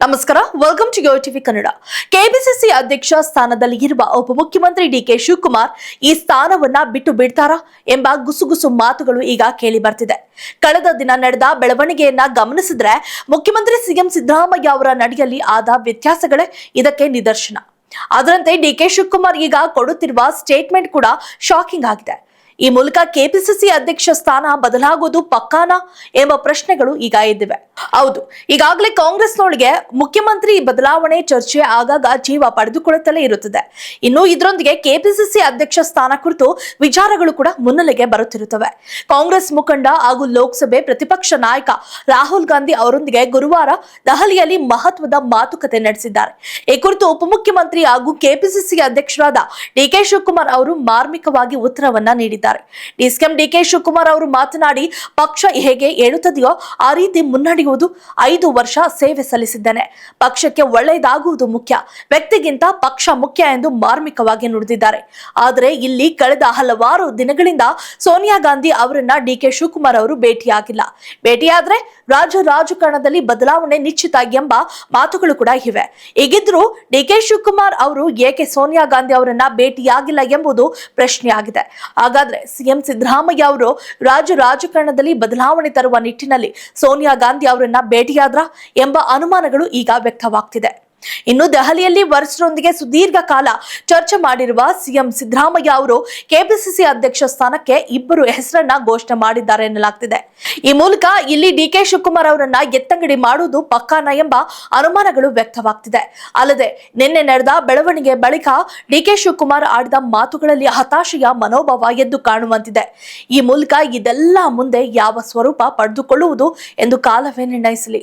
ನಮಸ್ಕಾರ welcome to yo TV Kannada KPCC ಅಧ್ಯಕ್ಷ ಸ್ಥಾನದಲ್ಲಿ ಇರುವ ಉಪಮುಖ್ಯಮಂತ್ರಿ ಡಿಕೆ ಶಿವಕುಮಾರ್ ಈ ಸ್ಥಾನವನ್ನ ಬಿಟ್ಟು ಬಿಡ್ತಾರಾ ಎಂಬ ಗುಸುಗುಸು ಮಾತುಗಳು ಈಗ ಕೇಳಿ ಬರ್ತಿದೆ. ಕಳೆದ ದಿನ ನಡೆದ ಬೆಳವಣಿಗೆಯನ್ನ ಗಮನಿಸಿದ್ರೆ ಮುಖ್ಯಮಂತ್ರಿ ಸಿಎಂ ಸಿದ್ದರಾಮಯ್ಯ ಅವರ ನಡೆಯಲ್ಲಿ ಆದ ವ್ಯತ್ಯಾಸಗಳೇ ಇದಕ್ಕೆ ನಿದರ್ಶನ. ಅದರಂತೆ ಡಿಕೆ ಶಿವಕುಮಾರ್ ಈಗ ಕೊಡುತ್ತಿರುವ ಸ್ಟೇಟ್ಮೆಂಟ್ ಕೂಡ ಶಾಕಿಂಗ್ ಆಗಿದೆ. ಈ ಮೂಲಕ ಕೆಪಿಸಿಸಿ ಅಧ್ಯಕ್ಷ ಸ್ಥಾನ ಬದಲಾಗುವುದು ಪಕ್ಕಾನಾ ಎಂಬ ಪ್ರಶ್ನೆಗಳು ಈಗ ಎದ್ದಿವೆ. ಹೌದು, ಈಗಾಗಲೇ ಕಾಂಗ್ರೆಸ್ನೊಳಗೆ ಮುಖ್ಯಮಂತ್ರಿ ಬದಲಾವಣೆ ಚರ್ಚೆ ಆಗಾಗ ಜೀವ ಪಡೆದುಕೊಳ್ಳುತ್ತಲೇ ಇರುತ್ತದೆ. ಇನ್ನು ಇದರೊಂದಿಗೆ ಕೆಪಿಸಿಸಿ ಅಧ್ಯಕ್ಷ ಸ್ಥಾನ ಕುರಿತು ವಿಚಾರಗಳು ಕೂಡ ಮುನ್ನೆಲೆಗೆ ಬರುತ್ತಿರುತ್ತವೆ. ಕಾಂಗ್ರೆಸ್ ಮುಖಂಡ ಹಾಗೂ ಲೋಕಸಭೆ ಪ್ರತಿಪಕ್ಷ ನಾಯಕ ರಾಹುಲ್ ಗಾಂಧಿ ಅವರೊಂದಿಗೆ ಗುರುವಾರ ದೆಹಲಿಯಲ್ಲಿ ಮಹತ್ವದ ಮಾತುಕತೆ ನಡೆಸಿದ್ದಾರೆ. ಈ ಕುರಿತು ಉಪಮುಖ್ಯಮಂತ್ರಿ ಹಾಗೂ ಕೆಪಿಸಿಸಿ ಅಧ್ಯಕ್ಷರಾದ ಡಿಕೆ ಶಿವಕುಮಾರ್ ಅವರು ಮಾರ್ಮಿಕವಾಗಿ ಉತ್ತರವನ್ನ ನೀಡಿದ್ದಾರೆ. ಡಿಸಿಎಂ ಡಿಕೆ ಶಿವಕುಮಾರ್ ಅವರು ಮಾತನಾಡಿ, ಪಕ್ಷ ಹೇಗೆ ಹೇಳುತ್ತದೆಯೋ ಆ ರೀತಿ ಮುನ್ನಡೆಯುವುದು ಐದು ವರ್ಷ ಸೇವೆ ಸಲ್ಲಿಸಿದ್ದೇನೆ. ಪಕ್ಷಕ್ಕೆ ಒಳ್ಳೆಯದಾಗುವುದು ಮುಖ್ಯ. ವ್ಯಕ್ತಿಗಿಂತ ಪಕ್ಷ ಮುಖ್ಯ ಎಂದು ಮಾರ್ಮಿಕವಾಗಿ ನುಡಿದಿದ್ದಾರೆ. ಆದರೆ ಇಲ್ಲಿ ಕಳೆದ ಹಲವಾರು ದಿನಗಳಿಂದ ಸೋನಿಯಾ ಗಾಂಧಿ ಅವರನ್ನ ಡಿಕೆ ಶಿವಕುಮಾರ್ ಅವರು ಭೇಟಿಯಾಗಿಲ್ಲ. ಭೇಟಿಯಾದ್ರೆ ರಾಜ್ಯ ರಾಜಕಾರಣದಲ್ಲಿ ಬದಲಾವಣೆ ನಿಶ್ಚಿತ ಎಂಬ ಮಾತುಗಳು ಕೂಡ ಇವೆ. ಹೀಗಿದ್ರೂ ಡಿಕೆ ಶಿವಕುಮಾರ್ ಅವರು ಏಕೆ ಸೋನಿಯಾ ಗಾಂಧಿ ಅವರನ್ನ ಭೇಟಿಯಾಗಿಲ್ಲ ಎಂಬುದು ಪ್ರಶ್ನೆಯಾಗಿದೆ. ಹಾಗಾದ್ರೆ ಸಿಎಂ ಸಿದ್ದರಾಮಯ್ಯ ಅವರು ರಾಜ್ಯ ರಾಜಕಾರಣದಲ್ಲಿ ಬದಲಾವಣೆ ತರುವ ನಿಟ್ಟಿನಲ್ಲಿ ಸೋನಿಯಾ ಗಾಂಧಿ ಅವರನ್ನ ಭೇಟಿಯಾದ್ರ ಎಂಬ ಅನುಮಾನಗಳು ಈಗ ವ್ಯಕ್ತವಾಗ್ತಿದೆ. ಇನ್ನು ದೆಹಲಿಯಲ್ಲಿ ವರಿಷ್ಠರೊಂದಿಗೆ ಸುದೀರ್ಘ ಕಾಲ ಚರ್ಚೆ ಮಾಡಿರುವ ಸಿಎಂ ಸಿದ್ದರಾಮಯ್ಯ ಅವರು ಕೆಪಿಸಿಸಿ ಅಧ್ಯಕ್ಷ ಸ್ಥಾನಕ್ಕೆ ಇಬ್ಬರು ಹೆಸರನ್ನ ಘೋಷಣೆ ಮಾಡಿದ್ದಾರೆ ಎನ್ನಲಾಗ್ತಿದೆ. ಈ ಮೂಲಕ ಇಲ್ಲಿ ಡಿಕೆ ಶಿವಕುಮಾರ್ ಅವರನ್ನ ಎತ್ತಂಗಡಿ ಮಾಡುವುದು ಪಕ್ಕಾನ ಎಂಬ ಅನುಮಾನಗಳು ವ್ಯಕ್ತವಾಗ್ತಿದೆ. ಅಲ್ಲದೆ ನಿನ್ನೆ ನಡೆದ ಬೆಳವಣಿಗೆ ಬಳಿಕ ಡಿಕೆ ಶಿವಕುಮಾರ್ ಆಡಿದ ಮಾತುಗಳಲ್ಲಿ ಹತಾಶೆಯ ಮನೋಭಾವ ಎದ್ದು ಕಾಣುವಂತಿದೆ. ಈ ಮೂಲಕ ಇದೆಲ್ಲ ಮುಂದೆ ಯಾವ ಸ್ವರೂಪ ಪಡೆದುಕೊಳ್ಳುವುದು ಎಂದು ಕಾಲವೇ ನಿರ್ಣಯಿಸಲಿ.